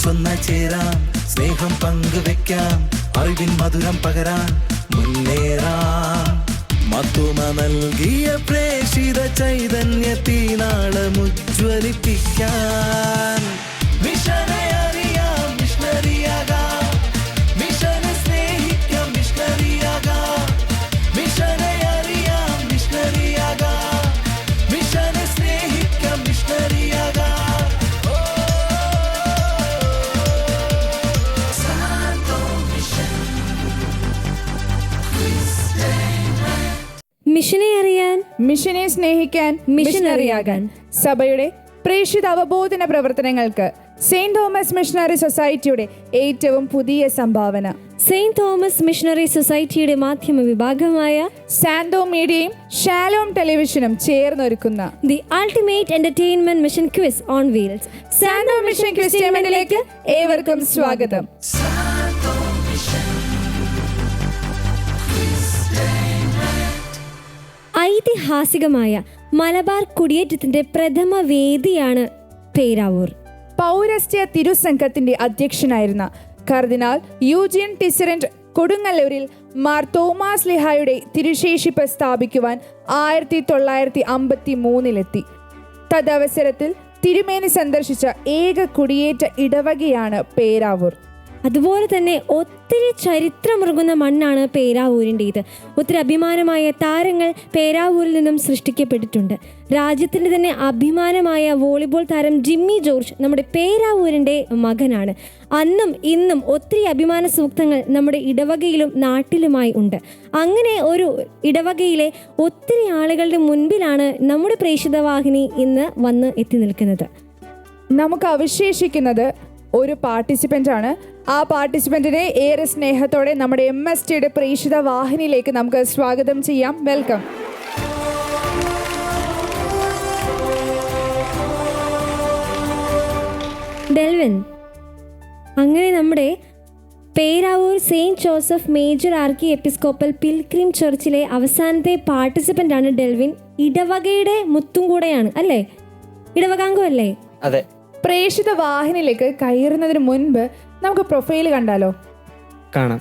ഒന്നിച്ചൊന്ന ചേരാം. സ്നേഹം പങ്കുവെക്കാം. അറിവിൻ മധുരം പകരാൻ മുന്നേറാം. മത്തുമ നൽകിയ പ്രേഷിത ചൈതന്യത്തിനാളം ഉജ്വലിപ്പിക്കാൻ മിഷനെ അറിയാൻ മിഷനെ സ്നേഹിക്കാൻ മിഷൻ അറിയാകാൻ സഭയുടെ പ്രേക്ഷിത അവബോധന പ്രവർത്തനങ്ങൾക്ക് സെയിന്റ് തോമസ് മിഷണറി സൊസൈറ്റിയുടെ ഏറ്റവും പുതിയ സംഭാവന. സെയിന്റ് തോമസ് മിഷണറി സൊസൈറ്റിയുടെ മാധ്യമ വിഭാഗമായ സാന്തോ മീഡിയയും ഷാലോം ടെലിവിഷനും ചേർന്നൊരുക്കുന്ന the ultimate entertainment mission quiz on wheels. Santo mission ക്രിസ്ത്യമെന്റിലേക്ക് ഏവർക്കും സ്വാഗതം. ഐതിഹാസികമായ മലബാർ കുടിയേറ്റത്തിന്റെ പ്രഥമ വേദിയാണ് പേരാവൂർ. പൗരസ്ത്യ തിരുസംഘത്തിന്റെ അധ്യക്ഷനായിരുന്ന കർദിനാൾ യൂജിയൻ ടിസറന്റ് കൊടുങ്ങല്ലൂരിൽ മാർ തോമാസ് ലിഹായുടെ തിരുശേഷിപ്പ് സ്ഥാപിക്കുവാൻ ആയിരത്തി തൊള്ളായിരത്തി അമ്പത്തി മൂന്നിലെത്തി തദവസരത്തിൽ തിരുമേനി സന്ദർശിച്ച ഏക കുടിയേറ്റ ഇടവകയാണ് പേരാവൂർ. അതുപോലെ തന്നെ ഒത്തിരി ചരിത്രമുറുകുന്ന മണ്ണാണ് പേരാവൂരിന്റേത് ഒത്തിരി അഭിമാനമായ താരങ്ങൾ പേരാവൂരിൽ നിന്നും സൃഷ്ടിക്കപ്പെട്ടിട്ടുണ്ട്. രാജ്യത്തിന്റെ തന്നെ അഭിമാനമായ വോളിബോൾ താരം ജിമ്മി ജോർജ് നമ്മുടെ പേരാവൂരിന്റെ മകനാണ്. അന്നും ഇന്നും ഒത്തിരി അഭിമാന സൂക്തങ്ങൾ നമ്മുടെ ഇടവകയിലും നാട്ടിലുമായി ഉണ്ട്. അങ്ങനെ ഒരു ഇടവകയിലെ ഒത്തിരി ആളുകളുടെ മുൻപിലാണ് നമ്മുടെ പ്രേക്ഷിതവാഹിനി ഇന്ന് വന്ന് എത്തി നിൽക്കുന്നത്. നമുക്ക് അവശേഷിക്കുന്നത് ഒരു പാർട്ടിസിപ്പന്റ് ആണ്. ആ പാർട്ടിസിപ്പന്റിനെ ഏറെ സ്നേഹത്തോടെ നമ്മുടെ എം എസ് ടിയുടെ പ്രേക്ഷിത വാഹിനിയിലേക്ക് നമുക്ക് സ്വാഗതം ചെയ്യാം. വെൽക്കം ഡെൽവിൻ അങ്ങനെ നമ്മുടെ Peravoor Saint Joseph major archiepiscopal pilgrim ചർച്ചിലെ അവസാനത്തെ പാർട്ടിസിപ്പന്റ് ആണ് ഡെൽവിൻ. ഇടവകയുടെ മുത്തും കൂടെയാണ് അല്ലേ? ഇടവകാംഗം അല്ലേ? അതെ. പ്രേക്ഷിത വാഹനയിലേക്ക് കയറുന്നതിന് മുൻപ് നമുക്ക് പ്രൊഫൈൽ കണ്ടാലോ? കാണാം.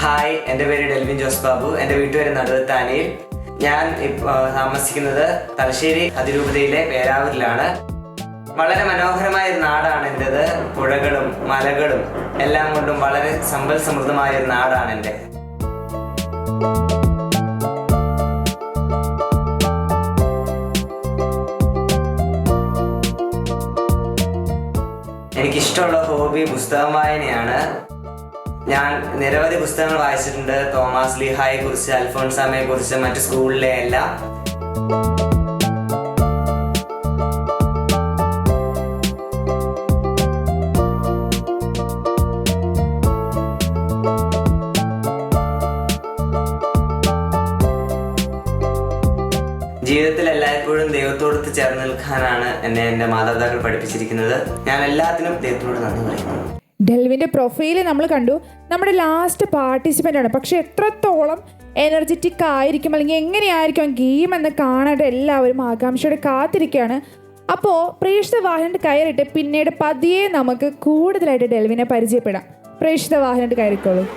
ഹായ് എന്റെ പേര് ഡെൽവിൻ ജോസ് ബാബു. എന്റെ വീട്ടുപേര് നടുവത്താനയിൽ ഞാൻ താമസിക്കുന്നത് തലശ്ശേരി അതിരൂപതയിലെ പേരാവൂരിലാണ്. വളരെ മനോഹരമായ ഒരു നാടാണ് എന്റെത് പുഴകളും മലകളും എല്ലാം കൊണ്ടും വളരെ സമ്പൽ സമൃദ്ധമായ ഒരു നാടാണ് എന്റെ എനിക്കിഷ്ടമുള്ള ഹോബി പുസ്തകം വായനയാണ് ഞാൻ നിരവധി പുസ്തകങ്ങൾ വായിച്ചിട്ടുണ്ട്. തോമസ് ലിഹായെ കുറിച്ച് അൽഫോൺസാമയെ കുറിച്ച് മറ്റു സ്കൂളിലെ എല്ലാം. ജീവിതത്തിൽ എല്ലായ്പ്പോഴും ദൈവത്തോടൊത്ത് ചേർന്ന് നിൽക്കാനാണ് എന്നെ എന്റെ മാതാപിതാക്കൾ പഠിപ്പിച്ചിരിക്കുന്നത്. ഞാൻ എല്ലാത്തിനും ദൈവത്തോട് നന്ദി പറയുന്നു. ഡെൽവിന്റെ പ്രൊഫൈൽ നമ്മൾ കണ്ടു. നമ്മുടെ ലാസ്റ്റ് പാർട്ടിസിപ്പന്റ് ആണ്. പക്ഷേ എത്രത്തോളം എനർജറ്റിക് ആയിരിക്കും അല്ലെങ്കിൽ എങ്ങനെയായിരിക്കും ഗെയിം എന്ന് കാണാനായിട്ട് എല്ലാവരും ആകാംക്ഷയോടെ കാത്തിരിക്കുകയാണ്. അപ്പോൾ പ്രേക്ഷിത വാഹനത്തിൽ കയറിയിട്ട് പിന്നീട് പതിയെ നമുക്ക് കൂടുതലായിട്ട് ഡെൽവിനെ പരിചയപ്പെടാം. പ്രേക്ഷിത വാഹനത്തിൽ കയറിക്കോളൂ.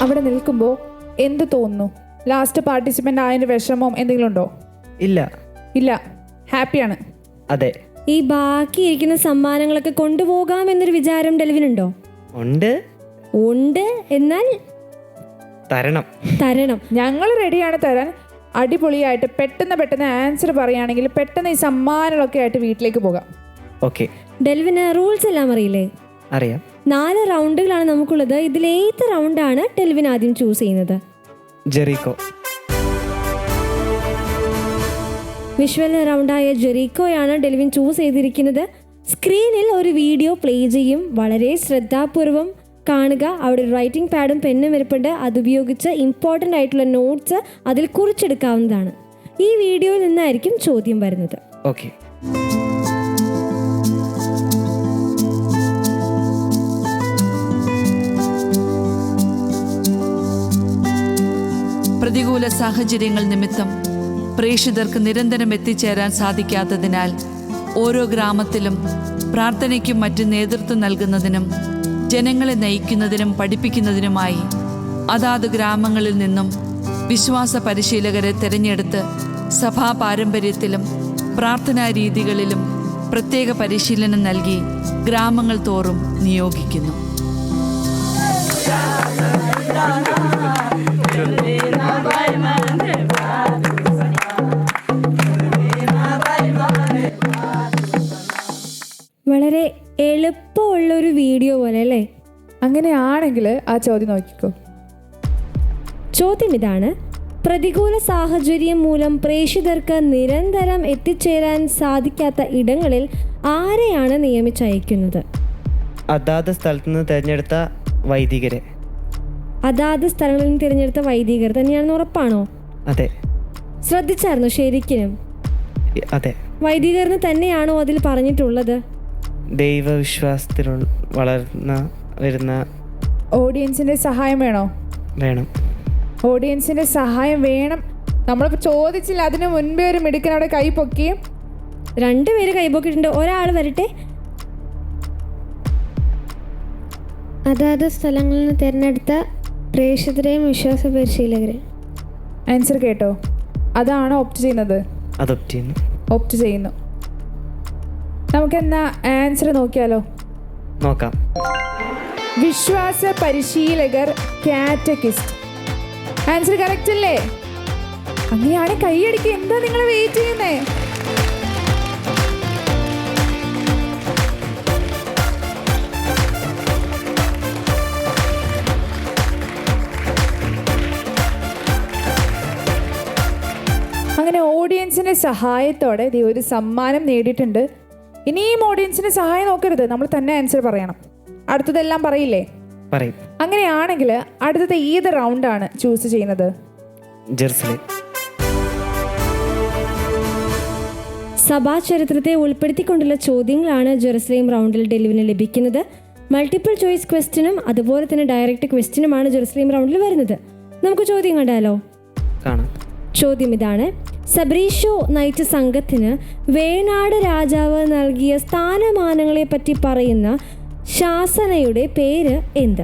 അവിടെ നിൽക്കുമ്പോൾ എന്ത് തോന്നുന്നു? ലാസ്റ്റ് പാർട്ടിസിപ്പന്റ് ആയതിന്റെ വിഷമം എന്തെങ്കിലും ഉണ്ടോ? ഇല്ല. ഇല്ല. ഹാപ്പിയാണ്. അതെ. ഈ ബാക്കി ഇരിക്കുന്ന സമ്മാനങ്ങളൊക്കെ കൊണ്ടുപോകാം എന്നൊരു വിചാരം ഡെലിവിനുണ്ടോ ഉണ്ട്. ഉണ്ട് എന്നാൽ തരണം. തരണം. ഞങ്ങൾ റെഡിയാണ് തരാൻ. അടിപൊളിയായിട്ട് പെട്ടെന്ന് പെട്ടെന്ന് ആൻസർ പറയുകയാണെങ്കിൽ പെട്ടെന്ന് ഈ സമ്മാനങ്ങളൊക്കെ ആയിട്ട് വീട്ടിലേക്ക് പോകാം. ഓക്കെ ഡെൽവിന് റൂൾസ് എല്ലാം അറിയില്ലേ? അറിയാം. നാല് റൗണ്ടുകളാണ് നമുക്കുള്ളത്. ഇതിൽ ഏത് റൗണ്ടാണ് ഡെൽവിൻ ആദ്യം ചൂസ് ചെയ്യുന്നത്? ജെറീക്കോ. വിഷ്വൽ റൗണ്ടായ ജെറീക്കോയാണ് ഡെൽവിൻ ചൂസ് ചെയ്തിരിക്കുന്നത്. സ്ക്രീനിൽ ഒരു വീഡിയോ പ്ലേ ചെയ്യും. വളരെ ശ്രദ്ധാപൂർവം കാണുക. അവിടെ ഒരു റൈറ്റിംഗ് പാഡും പെന്നും ഇരിപ്പുണ്ട്. അതുപയോഗിച്ച് ഇമ്പോർട്ടന്റ് ആയിട്ടുള്ള നോട്ട്സ് അതിൽ കുറിച്ചെടുക്കാവുന്നതാണ്. ഈ വീഡിയോയിൽ നിന്നായിരിക്കും ചോദ്യം വരുന്നത്. ഓക്കെ പ്രതികൂല സാഹചര്യങ്ങൾ നിമിത്തം പ്രേക്ഷിതർക്ക് നിരന്തരം എത്തിച്ചേരാൻ സാധിക്കാത്തതിനാൽ ഓരോ ഗ്രാമത്തിലും പ്രാർത്ഥനയ്ക്കും മറ്റ് നേതൃത്വം നൽകുന്നതിനും ജനങ്ങളെ നയിക്കുന്നതിനും പഠിപ്പിക്കുന്നതിനുമായി അതാത് ഗ്രാമങ്ങളിൽ നിന്നും വിശ്വാസ പരിശീലകരെ തിരഞ്ഞെടുത്ത് സഭാ പാരമ്പര്യത്തിലും പ്രാർത്ഥനാ രീതികളിലും പ്രത്യേക പരിശീലനം നൽകി ഗ്രാമങ്ങൾ തോറും നിയോഗിക്കുന്നു. അങ്ങനെയാണെങ്കിൽ ആ ചോദ്യം നോക്കിക്കോ. ചോദ്യം ഇതാണ് പ്രതികൂല സാഹചര്യം മൂലം പ്രേക്ഷിതർക്ക് നിരന്തരം എത്തിച്ചേരാൻ സാധിക്കാത്ത ഇടങ്ങളിൽ ആരെയാണ് നിയമിച്ചയക്കുന്നത് അതാത് സ്ഥലത്ത് നിന്ന് തിരഞ്ഞെടുത്ത വൈദികരെ. അതാത് സ്ഥലങ്ങളിൽ നിന്ന് തിരഞ്ഞെടുത്ത വൈദികർ തന്നെയാണെന്ന് ഉറപ്പാണോ? അതെ. ശ്രദ്ധിച്ചായിരുന്നു ശരിക്കും? അതെ. വൈദികർന്ന് തന്നെയാണോ അതിൽ പറഞ്ഞിട്ടുള്ളത്? ദൈവവിശ്വാസത്തിൽ വളർന്ന വരുന്ന ഓഡിയൻസിന്റെ സഹായം വേണോ? വേണം. ഓഡിയൻസിന്റെ സഹായം വേണം. നമ്മളിപ്പോൾ ചോദിച്ചില്ല അതിന് മുൻപേ ഒരു മിടുക്കൻ അവിടെ കൈ പൊക്കി രണ്ടുപേര് കൈപോക്കിയിട്ടുണ്ട് ഒരാൾ വരട്ടെ. അതാത് സ്ഥലങ്ങളിൽ നിന്ന് തിരഞ്ഞെടുത്ത പ്രേക്ഷകരെയും വിശ്വാസ പരിശീലകരെയും ആൻസർ കേട്ടോ. അതാണ് ഓപ്റ്റ് ചെയ്യുന്നത്? അഡോപ്റ്റ് ചെയ്യുന്നു. ഓപ്റ്റ് ചെയ്യുന്നു. നമുക്കെന്നാ ആൻസർ നോക്കിയാലോ? നോക്കാം. വിശ്വാസ പരിശീലകർ കാറ്റക്കിസ്റ്റ് ആൻസർ കറക്റ്റ് അല്ലേ? അങ്ങനെയാണ് കൈയടിക്ക്. എന്താ നിങ്ങൾ വെയിറ്റ് ചെയ്യുന്നേ? അങ്ങനെ ഓഡിയൻസിന്റെ സഹായത്തോടെ ദേ ഒരു സമ്മാനം നേടിയിട്ടുണ്ട്. ഇനിയും ഓഡിയൻസിന്റെ സഹായം നോക്കരുത്. നമ്മൾ തന്നെ ആൻസർ പറയണം. അടുത്തതെല്ലാം പറയില്ലേ? പറയും. അങ്ങനെയാണെങ്കിൽ അടുത്തത് ഏത് റൗണ്ടാണ് ചൂസ് ചെയ്യുന്നത്? ജെറുസലേം. സഭാചരിത്രത്തെ ഉൾപ്പെടുത്തിക്കൊണ്ടുള്ള ചോദ്യങ്ങളാണ് ജെറുസലേം റൗണ്ടിൽ ഡെലിവിന് ലഭിക്കുന്നത്. മൾട്ടിപ്പിൾ ചോയ്സ് ക്വസ്റ്റിനും അതുപോലെ തന്നെ ഡയറക്റ്റ് ക്വസ്റ്റിനുമാണ് ജെറുസലേം റൗണ്ടിൽ വരുന്നത്. നമുക്ക് ചോദ്യം കണ്ടാലോ? കാണാം. ചോദ്യം ഇതാണ്. സബ്രീഷോ നയിച്ച സംഘത്തിന് വേണാട് രാജാവ് നൽകിയ സ്ഥാനമാനങ്ങളെ പറ്റി പറയുന്ന ശാസനയുടെ പേര് എന്ത്?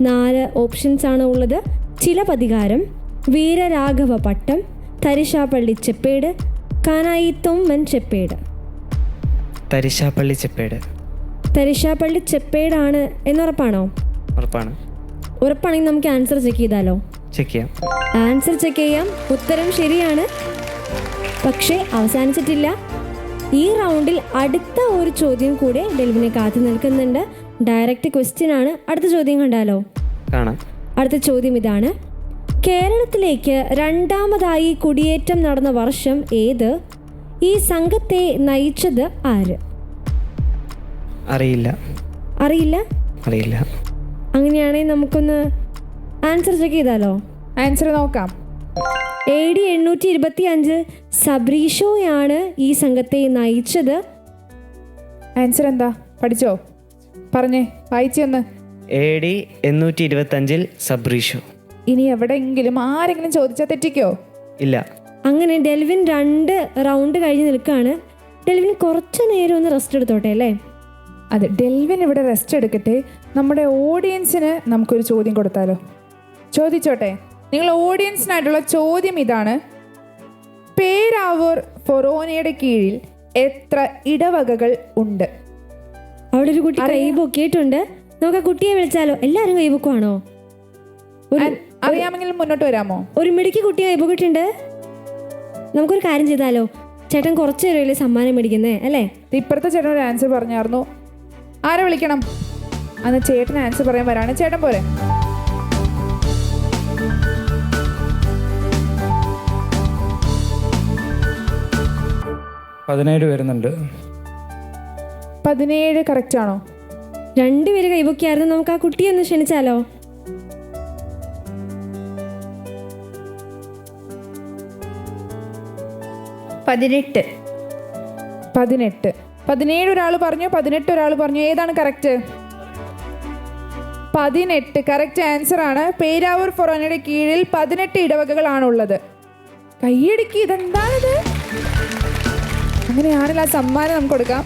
നാല് ഓപ്ഷൻസ് ആണ് ഉള്ളത്. ചിലപതികാരം വീരരാഘവ പട്ടം തരിശാപ്പള്ളി ചെപ്പേട് കാനായി തൊമ്മൻ ചെപ്പേട്. തരിശാപ്പള്ളി ചെപ്പേട്. തരിശാപ്പള്ളി ചെപ്പേടാണ് എന്നുറപ്പാണോ? ഉറപ്പാണ്. ഉറപ്പാണെങ്കിൽ നമുക്ക് ആൻസർ ചെക്ക് ചെയ്താലോ? ചെക്ക് ചെയ്യാം. ആൻസർ ചെക്ക് ചെയ്യാം. ഉത്തരം ശരിയാണ്. പക്ഷേ അവസാനിച്ചിട്ടില്ല. ഈ റൗണ്ടിൽ അടുത്ത ഒരു ചോദ്യം കൂടെ ഡെൽവിനെ കാത്തു നിൽക്കുന്നുണ്ട്. ഡയറക്റ്റ് ക്വസ്റ്റ്യൻ ആണ്. അടുത്ത ചോദ്യം കണ്ടാലോ? കാണാം. അടുത്ത ചോദ്യം ഇതാണ്. കേരളത്തിലേക്ക് രണ്ടാമതായി കുടിയേറ്റം നടന്ന വർഷം ഏത്? ഈ സംഘത്തെ നയിച്ചത് ആര്? അറിയില്ല. അറിയില്ല? അറിയില്ല. അങ്ങനെയാണെങ്കിൽ നമുക്കൊന്ന് ആൻസർ ചെക്ക് ചെയ്താലോ? ആൻസർ നോക്കാം. എ ഡി എണ്ണൂറ്റി ഇരുപത്തി അഞ്ച് സബ്രീഷോയാണ് ഈ സംഘത്തെ നയിച്ചത്. ആൻസർ എന്താ? പഠിച്ചോ? പറഞ്ഞേ വായിച്ചെന്ന് എ ഡി എണ്ണൂറ്റി ഇരുപത്തഞ്ചിൽ സബ്രീഷു. ഇനി എവിടെയെങ്കിലും ആരെങ്കിലും ചോദിച്ചാൽ തെറ്റിക്കോ? ഇല്ല. അങ്ങനെ ഡെൽവിൻ രണ്ട് റൗണ്ട് കഴിഞ്ഞ് നിൽക്കുകയാണ്. ഡെൽവിൻ കുറച്ച് നേരം ഒന്ന് റെസ്റ്റ് എടുത്തോട്ടെ അല്ലേ? അതെ ഡെൽവിൻ ഇവിടെ റെസ്റ്റ് എടുക്കട്ടെ. നമ്മുടെ ഓഡിയൻസിന് നമുക്കൊരു ചോദ്യം കൊടുത്താലോ? ചോദിച്ചോട്ടെ? നിങ്ങൾ ഓഡിയൻസിനായിട്ടുള്ള ചോദ്യം ഇതാണ്. പേരാവൂർ ഫൊറോനയുടെ കീഴിൽ എത്ര ഇടവകകൾ ഉണ്ട്? അവിടെ ഒരു കുട്ടി കൈ പൊക്കിയിട്ടുണ്ട്. നമുക്ക് ആ കുട്ടിയെ വിളിച്ചാലോ? എല്ലാരും കൈ പൊക്കുവാണോ? അറിയാമെങ്കിൽ മുന്നോട്ട് വരാമോ? ഒരു മിടുക്കി കുട്ടിയെ കൈ പൊക്കിട്ടുണ്ട് നമുക്കൊരു കാര്യം ചെയ്താലോ? ചേട്ടൻ കുറച്ച് പേരല്ലേ സമ്മാനം മേടിക്കുന്നേ അല്ലേ? ഇപ്പഴത്തെ ഇപ്പുറത്തെ ചേട്ടൻ ഒരു ആൻസർ പറഞ്ഞായിരുന്നു. ആരെ വിളിക്കണം? അന്ന് ചേട്ടൻ ആൻസർ പറയാൻ വരാണ്. ചേട്ടൻ പോരെ. പതിനേഴ് വരുന്നുണ്ട്. പതിനേഴ് കറക്റ്റ് ആണോ? രണ്ടുപേര് കൈപ്പൊക്കിയായിരുന്നു നമുക്ക് ആ കുട്ടിയെ ഒന്ന് ക്ഷണിച്ചാലോ? പതിനെട്ട്. പതിനെട്ട്. പതിനേഴ് ഒരാൾ പറഞ്ഞു പതിനെട്ട് ഒരാൾ പറഞ്ഞു. ഏതാണ് കറക്റ്റ് പതിനെട്ട്. കറക്റ്റ് ആൻസർ ആണ്. പേരാവൂർ ഫൊറോനയുടെ കീഴിൽ പതിനെട്ട് ഇടവകകളാണുള്ളത്. കൈയടിക്ക് ഇതെന്താണിത്? അങ്ങനെയാണെങ്കിൽ ആ സമ്മാനം നമുക്ക് കൊടുക്കാം.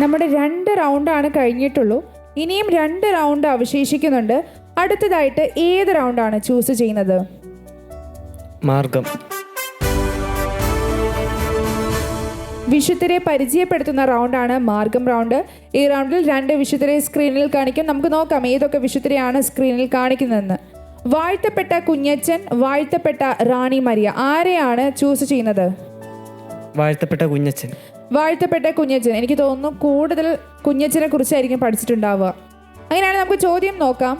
നമ്മുടെ രണ്ട് റൗണ്ടാണ് കഴിഞ്ഞിട്ടുള്ളൂ. ഇനിയും രണ്ട് റൗണ്ട് അവശേഷിക്കുന്നുണ്ട്. അടുത്തതായിട്ട് ഏത് റൗണ്ടാണ് ചൂസ് ചെയ്യുന്നത്? മാർഗം. വിശുദ്ധരെ പരിചയപ്പെടുത്തുന്ന റൗണ്ടാണ് മാർഗം റൗണ്ട് ഈ റൗണ്ടിൽ രണ്ട് വിശുദ്ധരെ സ്ക്രീനിൽ കാണിക്കും. നമുക്ക് നോക്കാം ഏതൊക്കെ വിശുദ്ധരെയാണ് സ്ക്രീനിൽ കാണിക്കുന്നതെന്ന്. വാഴ്ത്തപ്പെട്ട കുഞ്ഞച്ചൻ വാഴ്ത്തപ്പെട്ട റാണി മരിയ. ആരെയാണ് ചൂസ് ചെയ്യുന്നത്? വാഴ്ത്തപ്പെട്ട കുഞ്ഞച്ചൻ വാഴ്ത്തപ്പെട്ട കുഞ്ഞച്ചൻ എനിക്ക് തോന്നുന്നു കൂടുതൽ കുഞ്ഞച്ചനെ കുറിച്ചായിരിക്കും പഠിച്ചിട്ടുണ്ടാവുക. അങ്ങനെയാണെങ്കിൽ നമുക്ക് ചോദ്യം നോക്കാം.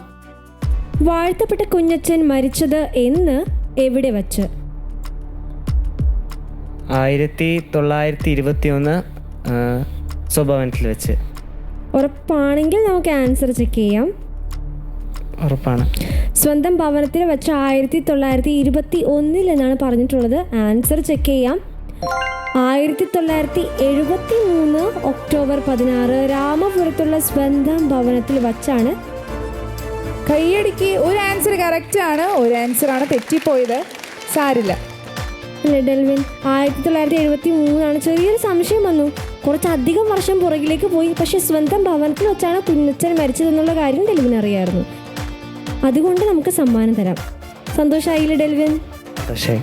വാഴ്ത്തപ്പെട്ട കുഞ്ഞച്ചൻ മരിച്ചത് എന്ന് എവിടെ വച്ച്? ആയിരത്തി തൊള്ളായിരത്തി ഇരുപത്തി ഒന്ന് സ്വഭവനത്തിൽ വെച്ച്. ഉറപ്പാണെങ്കിൽ നമുക്ക് ആൻസർ ചെക്ക് ചെയ്യാം. ഉറപ്പാണ്. സ്വന്തം ഭവനത്തിൽ വെച്ച ആയിരത്തി തൊള്ളായിരത്തി ഇരുപത്തി ഒന്നിൽ എന്നാണ് പറഞ്ഞിട്ടുള്ളത്. ആൻസർ ചെക്ക് ചെയ്യാം. ആയിരത്തി തൊള്ളായിരത്തി എഴുപത്തി മൂന്ന് ഒക്ടോബർ പതിനാറ് രാമപുരത്തുള്ള സ്വന്തം ഭവനത്തിൽ വച്ചാണ്. കൈയടിക്ക് ഒരു ആൻസർ കറക്റ്റ് ആണ്. ഒരു ആൻസർ ആണ് തെറ്റിപ്പോയത്. സാരില്ല. അല്ലേ ഡെൽവിൻ? ആയിരത്തി തൊള്ളായിരത്തി എഴുപത്തി മൂന്നാണ് ചെറിയൊരു സംശയം വന്നു. കുറച്ചധികം വർഷം പുറകിലേക്ക് പോയി. പക്ഷെ സ്വന്തം ഭവനത്തിൽ വെച്ചാണ് കുഞ്ഞച്ചൻ മരിച്ചതെന്നുള്ള കാര്യം ഡെൽവിൻ അറിയായിരുന്നു. അതുകൊണ്ട് നമുക്ക് സമ്മാനം തരാം. സന്തോഷമായില്ലേ ഡെൽവിൻ? പക്ഷേ.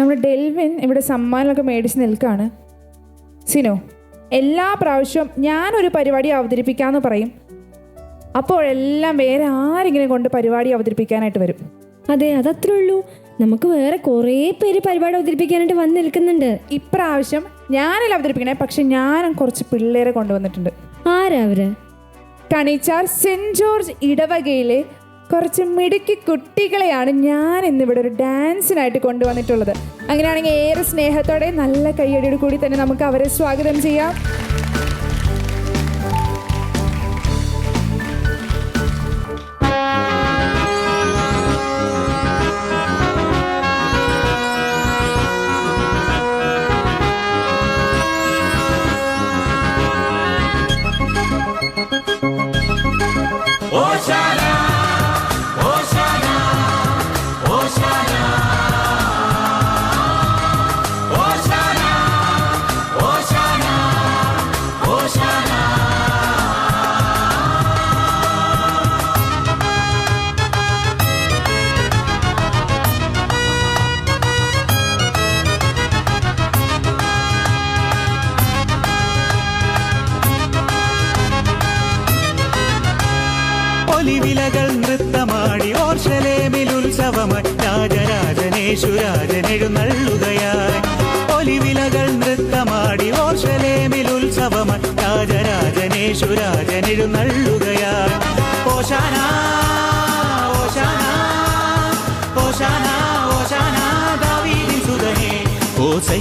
നമ്മുടെ ഡെൽവിൻ ഇവിടെ സമ്മാനമൊക്കെ മേടിച്ച് നിൽക്കുകയാണ് സിനോ എല്ലാ പ്രാവശ്യവും ഞാനൊരു പരിപാടി അവതരിപ്പിക്കാമെന്ന് പറയും. അപ്പോഴെല്ലാം വേറെ ആരെങ്കിലും കൊണ്ട് പരിപാടി അവതരിപ്പിക്കാനായിട്ട് വരും. അതെ അതത്രേ ഉള്ളൂ. നമുക്ക് വേറെ കുറേ പേര് പരിപാടി അവതരിപ്പിക്കാനായിട്ട് വന്ന് നിൽക്കുന്നുണ്ട്. ഇപ്രാവശ്യം ഞാനല്ല അവതരിപ്പിക്കണേ? പക്ഷെ ഞാനും കുറച്ച് പിള്ളേരെ കൊണ്ടുവന്നിട്ടുണ്ട്. ആരാ അവർ? കണിച്ചാർ സെന്റ് ജോർജ് ഇടവകയിലെ കുറച്ച് മിടുക്കി കുട്ടികളെയാണ് ഞാൻ ഇന്നിവിടെ ഒരു ഡാൻസിനായിട്ട് കൊണ്ടുവന്നിട്ടുള്ളത്. അങ്ങനെയാണെങ്കിൽ ഏറെ സ്നേഹത്തോടെ നല്ല കയ്യടിയോട് കൂടി തന്നെ നമുക്ക് അവരെ സ്വാഗതം ചെയ്യാം.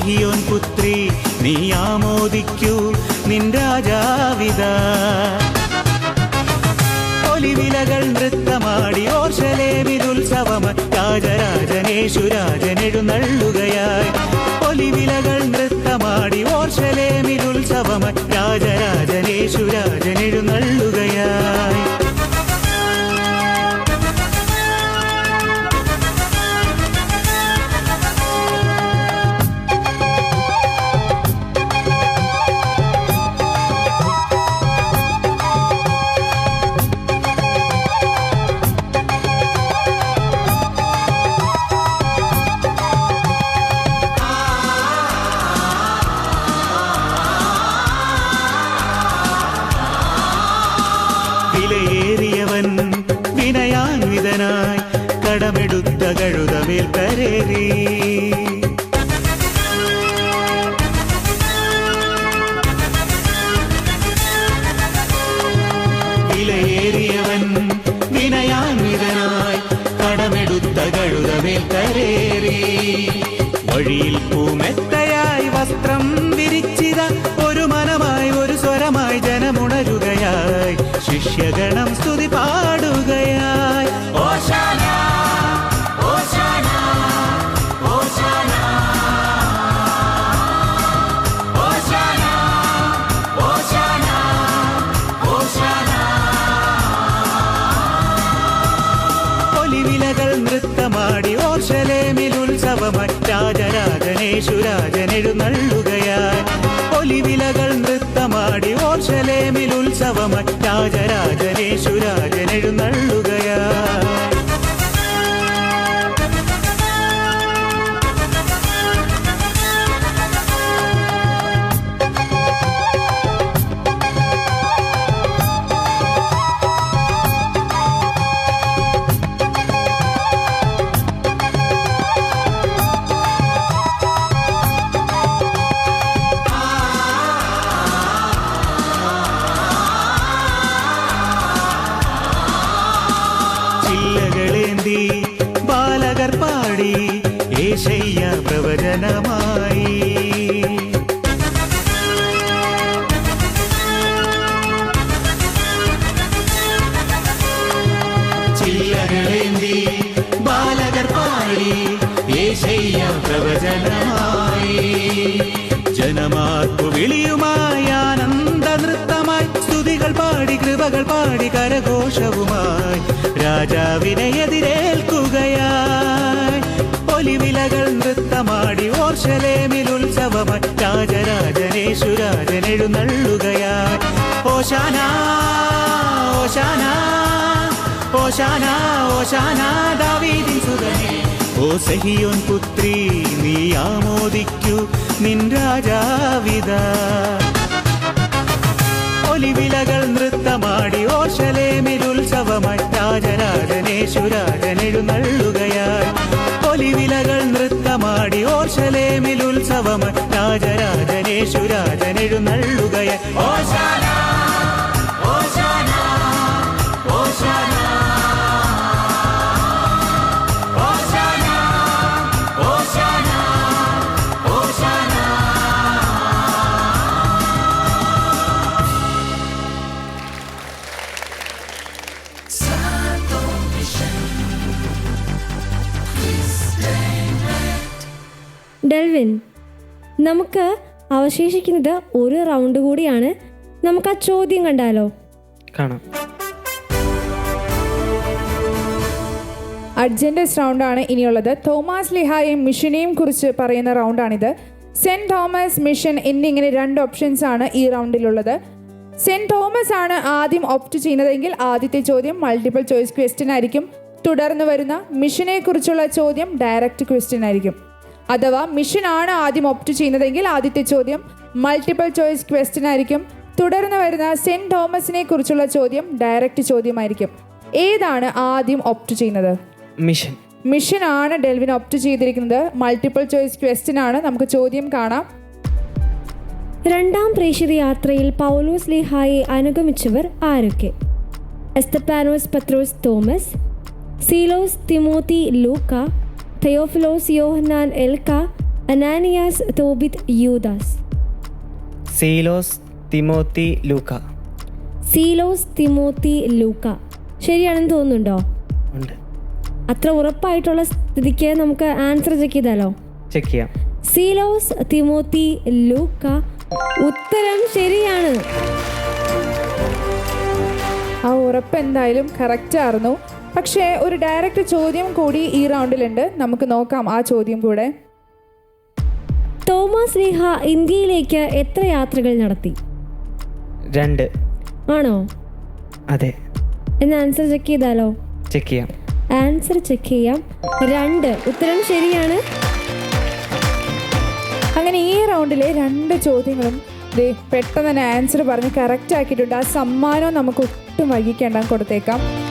ഓ സഹിയോൻ പുത്രി നീ ആമോദിക്കൂ നിൻ രാജാവിത. ഒലിവിലകൾ നൃത്തമാടി ഓർശലേമിൽ ഉത്സവം രാജരാജനേശുരാജൻ എഴുന്നള്ളുകയായി. ഒലിവിലകൾ നൃത്തമാടി ഓർഷലേമിൽ ഉത്സവം രാജരാജനേശുരാജൻ എഴുന്നള്ളുകയായി വിനയാൻവിതനായി കടമെടുത്ത കഴുതമേൽ കരേറി. വിലയേറിയവൻ വിനയാൻവിതനായി കടമെടുത്ത കഴുതമേൽ കരേറി. വഴിയിൽ പൂമെത്തയായി വസ്ത്രം വിരിച്ചിത ഒരു മനമായി ഒരു സ്വരമായി ജനമുണരുകയായി. ശിഷ്യഗണം രാജരാജനേശുരാജനെഴുന്നള്ളുകയായി ഒലിവിലകൾ നൃത്തമാടി ഓർശലേമിൽ ഉത്സവമായി രാജരാജനേശുരാജനെഴുന്നള്ളുകയായി ഏശയ്യ പ്രവചനമായി ചില്ലകളേന്തി ബാലകർ പാടി ഏശയ്യ പ്രവചനമായി ജനമാർക്കു വിളിയുമായി ആനന്ദ നൃത്തമായി സ്തുതികൾ പാടി കൃപകൾ പാടി കരഘോഷവുമായി രാജാവിനെ എതിരേൽക്കുകയായി ഒലിവിലകൾ നൃത്തമാടി ഓർശലേമിൽ ഉത്സവമായി എഴുന്നള്ളുകയാ ഓശാന ഓശാന ഓശാന ഓശാന ദാവീദിൻ സുതനേ. ഓ സഹിയോൻ പുത്രി നീ ആമോദിക്കൂ നിൻ രാജാവിത. ഒലിവിലകൾ നൃത്തമാടി ഓശലേമിൽ ഉത്സവമായി രാജരാജനേശുരാജനെഴുന്നള്ളുകയായി ഒലിവിലകൾ നൃത്തമാടി ഓശലേ രാജരാജനേശുരാജനെഴുന്നള്ളുകയായി ഓശാന! ഡെൽവിൻ നമുക്ക് അവശേഷിക്കുന്നത് ഒരു റൗണ്ട് കൂടിയാണ്. നമുക്ക് ആ ചോദ്യം കണ്ടാലോ? കാണാം. അഡ്ജൻഡസ് റൗണ്ടാണ് ഇനിയുള്ളത്. തോമസ് ലിഹായും മിഷനെയും കുറിച്ച് പറയുന്ന റൗണ്ടാണിത്. സെന്റ് തോമസ് മിഷൻ എന്നിങ്ങനെ രണ്ട് ഓപ്ഷൻസ് ആണ് ഈ റൗണ്ടിലുള്ളത്. സെന്റ് തോമസ് ആണ് ആദ്യം ഓപ്റ്റ് ചെയ്യുന്നതെങ്കിൽ ആദ്യത്തെ ചോദ്യം മൾട്ടിപ്പിൾ ചോയ്സ് ക്വസ്റ്റ്യൻ ആയിരിക്കും. തുടർന്ന് വരുന്ന മിഷനെ കുറിച്ചുള്ള ചോദ്യം ഡയറക്റ്റ് ക്വസ്റ്റ്യൻ ആയിരിക്കും. അഥവാ മിഷൻ ആണ് ആദ്യം ഒപ്റ്റ് ചെയ്യുന്നതെങ്കിൽ ആദ്യത്തെ ചോദ്യം മൾട്ടിപ്പിൾ ചോയ്സ് ക്വസ്റ്റ്യൻ ആയിരിക്കും. തുടർന്ന് വരുന്ന സെന്റ് തോമസിനെ കുറിച്ചുള്ള ചോദ്യം ഡയറക്റ്റ് ചോദ്യമായിരിക്കും. ഏതാണ് ആദ്യം ഒപ്റ്റ് ചെയ്യുന്നത്? മിഷൻ. മിഷൻ ആണ് ഡെൽവിൻ ഒപ്റ്റ് ചെയ്തിരിക്കുന്നത്. മൾട്ടിപ്പിൾ ചോയ്സ് ക്വസ്റ്റ്യൻ ആണ്. നമുക്ക് ചോദ്യം കാണാം. രണ്ടാം പ്രേക്ഷിത യാത്രയിൽ പൗലോസ് ലിഹായെ അനുഗമിച്ചവർ ആരൊക്കെ? എസ്തപ്പാനോസ് പത്രോസ് തോമസ് സീലോസ് തിമോത്തി ലൂക്ക തെയോഫിലോസ് യോഹന്നാൻ എൽക്ക അനാനിയാസ് തോബിത് യൂദാസ്. സീലോസ് തിമോത്തി ലൂക്ക. സീലോസ് തിമോത്തി ലൂക്ക. ശരിയാണെന്ന് തോന്നുന്നുണ്ടോ? ഉണ്ട്. അത്ര ഉറപ്പായിട്ടുള്ള സ്ഥിതിക്ക് നമുക്ക് ആൻസർ ചെക്ക് ചെയ്താലോ? ചെക്ക് ചെയ്യാം. സീലോസ് തിമോത്തി ലൂക്ക. ഉത്തരം ശരിയാണ്. ആ ഉറപ്പ് എന്തായാലും കറക്റ്റ് ആയിരുന്നു. പക്ഷേ ഒരു ഡയറക്റ്റ് ചോദ്യം കൂടി ഈ റൗണ്ടിലുണ്ട്. നമുക്ക് നോക്കാം ആ ചോദ്യം കൂടെ. തോമസ് ലീഹ ഇന്ത്യയിലേക്ക് എത്ര യാത്രകൾ നടത്തി? രണ്ട്. ആണോ? അതെ. എന്ന് ആൻസർ ചെക്ക് ചെയ്താലോ? ചെക്ക് ചെയ്യാം. ആൻസർ ചെക്ക് ചെയ്യാം. രണ്ട്. ഉത്തരം ശരിയാണ്. അങ്ങനെ ഈ റൗണ്ടിലെ രണ്ട് ചോദ്യങ്ങളും ദേ പെട്ടെന്ന് തന്നെ ആൻസർ പറഞ്ഞ് കറക്റ്റ് ആക്കിയിട്ടുണ്ട്. ആ സമ്മാനം നമുക്ക് ഒട്ടും വൈകിക്കേണ്ട കൊടുത്തേക്കാം.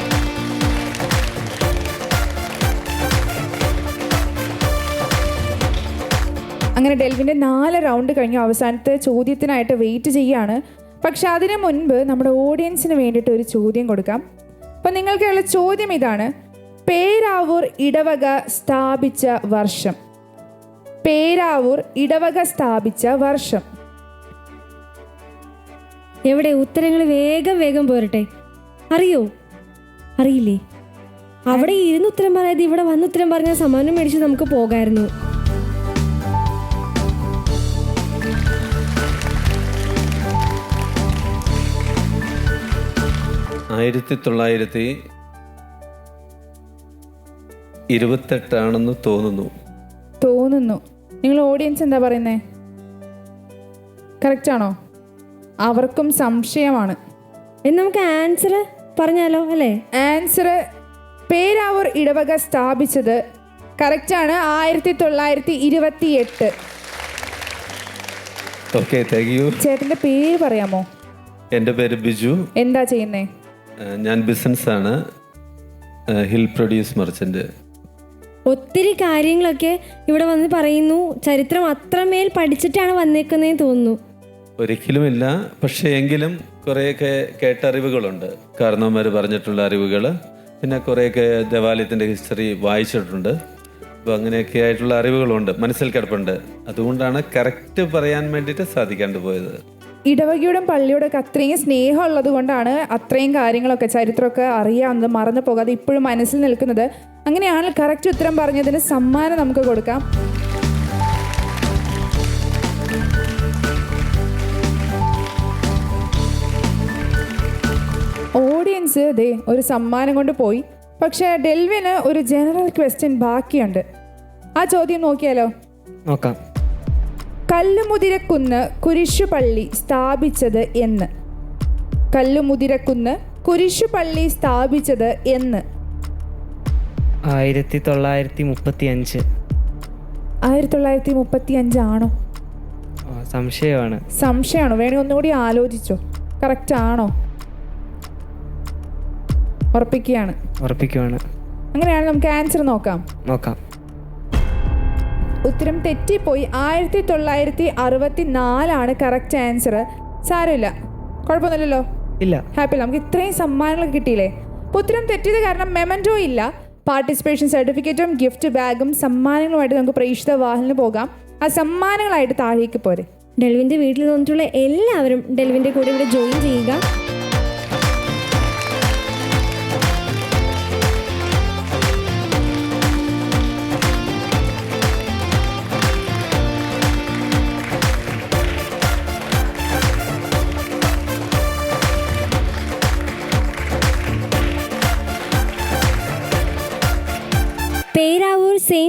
അങ്ങനെ ഡെൽവിന്റെ നാല് റൗണ്ട് കഴിഞ്ഞു. അവസാനത്തെ ചോദ്യത്തിനായിട്ട് വെയിറ്റ് ചെയ്യാണ്. പക്ഷെ അതിനു മുൻപ് നമ്മുടെ ഓഡിയൻസിന് വേണ്ടിയിട്ട് ഒരു ചോദ്യം കൊടുക്കാം. അപ്പം നിങ്ങൾക്കുള്ള ചോദ്യം ഇതാണ്. പേരാവൂർ ഇടവക സ്ഥാപിച്ച വർഷം. പേരാവൂർ ഇടവക സ്ഥാപിച്ച വർഷം. എവിടെ? ഉത്തരങ്ങൾ വേഗം വേഗം പോരട്ടെ. അറിയോ? അറിയില്ലേ? അവിടെ ഇരുന്ന് ഉത്തരം പറയാതെ ഇവിടെ വന്ന് ഉത്തരം പറഞ്ഞാൽ സമ്മാനം മേടിച്ച് നമുക്ക് പോകായിരുന്നു ആയിരത്തി തൊള്ളായിരത്തി ഇരുപത്തെട്ടാണെന്ന് തോന്നുന്നു. തോന്നുന്നു. നിങ്ങൾ ഓഡിയൻസ് എന്താ പറയുന്നേ? കറക്റ്റ് ആണോ? അവർക്കും സംശയമാണ്. എന്ന് നമുക്ക് ആൻസർ പറഞ്ഞാലോ അല്ലേ? ആൻസർ പേരാവൂർ ഇടവക സ്ഥാപിച്ചത് കറക്റ്റാണ് ആയിരത്തി തൊള്ളായിരത്തി ഇരുപത്തി എട്ട് ഓക്കെ താങ്ക് യു ചേട്ടന്റെ പേര് പറയാമോ? എന്റെ പേര് ബിജു. എന്താ ചെയ്യുന്നേ? ഞാൻ ബിസിനസ് ആണ് ഹിൽ പ്രൊഡ്യൂസ് മെർച്ചന്റ്. ഒത്തിരി കാര്യങ്ങളൊക്കെ ഇവിടെ വന്ന് പറയുന്നു. ചരിത്രം അത്രമേൽ പഠിച്ചിട്ടാണ് വന്നേക്കുന്നതെന്ന് തോന്നുന്നു. ഒരിക്കലുമില്ല പക്ഷേ എങ്കിലും കുറേയൊക്കെ കേട്ടറിവുകളുണ്ട്. കാരണവന്മാർ പറഞ്ഞിട്ടുള്ള അറിവുകൾ പിന്നെ കുറേയൊക്കെ ദേവാലയത്തിന്റെ ഹിസ്റ്ററി വായിച്ചിട്ടുണ്ട്. അപ്പോൾ അങ്ങനെയൊക്കെ ആയിട്ടുള്ള അറിവുകളുണ്ട്. മനസ്സിൽ കിടപ്പുണ്ട്. അതുകൊണ്ടാണ് കറക്റ്റ് പറയാൻ വേണ്ടിയിട്ട് സാധിക്കാണ്ട് പോയത്. ഇടവകയോടും പള്ളിയോടൊക്കെ അത്രയും സ്നേഹമുള്ളത് കൊണ്ടാണ് അത്രയും കാര്യങ്ങളൊക്കെ ചരിത്രമൊക്കെ അറിയാവുന്നത് മറന്നു പോകാതെ ഇപ്പോഴും മനസ്സിൽ നിൽക്കുന്നത്. അങ്ങനെയാണ് കറക്റ്റ് ഉത്തരം പറഞ്ഞതിന് സമ്മാനം നമുക്ക് കൊടുക്കാം. ഓഡിയൻസ് ദേ ഒരു സമ്മാനം കൊണ്ട് പോയി. പക്ഷേ ഡെൽവിന് ഒരു ജനറൽ ക്വസ്റ്റ്യൻ ബാക്കിയുണ്ട്. ആ ചോദ്യം നോക്കിയാലോ? നോക്കാം. കല്ലുമുതിരക്കുന്ന് കുരിശുപള്ളി സ്ഥാപിച്ചത് എന്ന്. കല്ലുമുതിരക്കുന്ന് കുരിശുപള്ളി സ്ഥാപിച്ചത് എന്ന്. ആയിരത്തി തൊള്ളായിരത്തി മുപ്പത്തി അഞ്ച് ആയിരത്തി തൊള്ളായിരത്തി മുപ്പത്തി അഞ്ചാണോ സംശയമാണ്. സംശയമാണോ. വേണേ ഒന്നുകൂടി ആലോചിച്ചോ. കറക്റ്റ് ആണോ? ഉറപ്പിക്കുകയാണ്. ഉറപ്പിക്കുകയാണ് അങ്ങനെയാണ് നമുക്ക് ആൻസർ നോക്കാം. നോക്കാം. ഉത്തരം തെറ്റിപ്പോയി. ആയിരത്തി തൊള്ളായിരത്തി അറുപത്തി നാലാണ് കറക്റ്റ് ആൻസർ സാരമില്ല. കുഴപ്പമൊന്നുമില്ലല്ലോ. ഇല്ല. ഹാപ്പി നമുക്ക് ഇത്രയും സമ്മാനങ്ങൾ കിട്ടിയില്ലേ? അപ്പോൾ ഉത്തരം തെറ്റിയത് കാരണം മെമന്റോ ഇല്ല. പാർട്ടിസിപ്പേഷൻ സർട്ടിഫിക്കറ്റും ഗിഫ്റ്റ് ബാഗും സമ്മാനങ്ങളുമായിട്ട് നമുക്ക് പ്രേക്ഷിത വാഹനം പോകാം. ആ സമ്മാനങ്ങളായിട്ട് താഴേക്ക് പോരെ. ഡെൽവിന്റെ വീട്ടിൽ നിന്നിട്ടുള്ള എല്ലാവരും ഡെൽവിന്റെ കൂടെ ഇവിടെ ജോയിൻ ചെയ്യുക.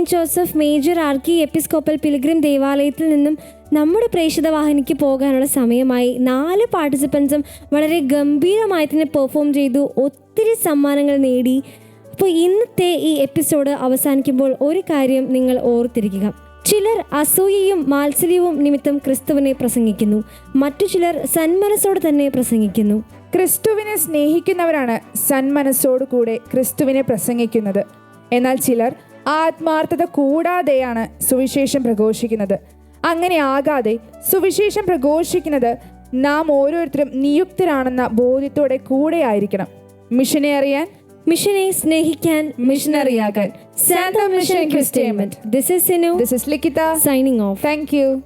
Saint Joseph major archiepiscopal pilgrim ദേവാലയത്തിൽ നിന്നും നമ്മുടെ പ്രേക്ഷിത വാഹിനിക്ക് പോകാനുള്ള സമയമായി. നാല് പാർട്ടിസിപ്പൻസും വളരെ ഗംഭീരമായി തന്നെ പെർഫോം ചെയ്തു. ഒത്തിരി സമ്മാനങ്ങൾ നേടി. അപ്പോൾ ഇന്നത്തെ ഈ എപ്പിസോഡ് അവസാനിക്കുമ്പോൾ ഒരു കാര്യം നിങ്ങൾ ഓർത്തിരിക്കുക. ചിലർ അസൂയയും മാത്സര്യവും നിമിത്തം ക്രിസ്തുവിനെ പ്രസംഗിക്കുന്നു. മറ്റു ചിലർ സന്മനസ്സോടെ തന്നെ പ്രസംഗിക്കുന്നു. ക്രിസ്തുവിനെ സ്നേഹിക്കുന്നവരാണ് സന്മനസ്സോടു കൂടെ ക്രിസ്തുവിനെ പ്രസംഗിക്കുന്നത്. എന്നാൽ ചിലർ ആത്മാർത്ഥത കൂടാതെയാണ് സുവിശേഷം പ്രഘോഷിക്കുന്നത്. അങ്ങനെ ആകാതെ സുവിശേഷം പ്രഘോഷിക്കുന്നത് നാം ഓരോരുത്തരും നിയുക്തരാണെന്ന ബോധ്യത്തോടെ കൂടെ ആയിരിക്കണം. മിഷനെ അറിയാൻ മിഷനെ സ്നേഹിക്കാൻ മിഷനറിയാകാൻ. Santa mission ക്രിസ്റ്റേമെന്റ് this is Sinu this is Likhitha signing off thank you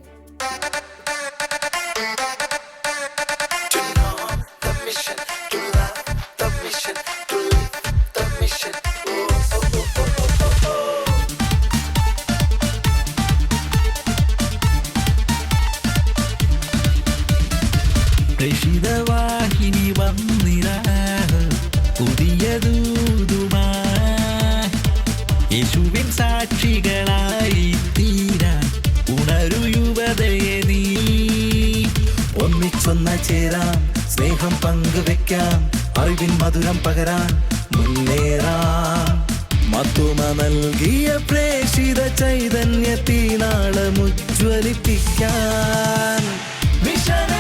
നമുക്കൊന്നായി ചേരാം സ്നേഹം പങ്കുവെക്കാം അറിവിൻ മധുരം പകരാൻ മുന്നേറാം. മധുമ നൽകിയ പ്രേഷിത ചൈതന്യത്തിനാളമുജ്വലിപ്പിക്കാൻ മിഷന